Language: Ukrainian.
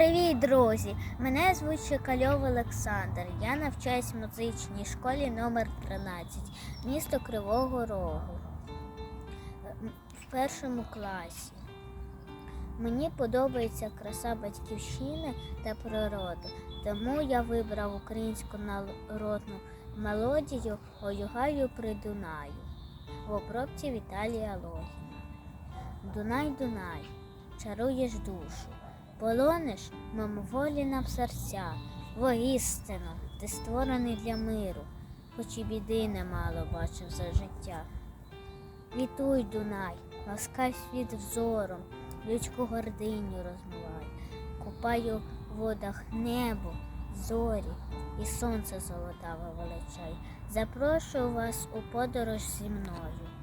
Привіт, друзі! Мене звуть Чекальов Олександр. Я навчаюсь в музичній школі номер 13 місто Кривого Рогу в першому класі. Мені подобається краса батьківщини та природи, тому я вибрав українську народну мелодію Ой при Дунаю в обробці Віталія Логіна. Дунай, Дунай, чаруєш душу, полониш мимоволі нам серця, воістину, ти створений для миру, хоч і біди немало бачив за життя. Вітуй, Дунай, ласкай світ взором, людську гординю розмивай, купай у водах небо, зорі і сонце золотаве величай. Запрошую вас у подорож зі мною.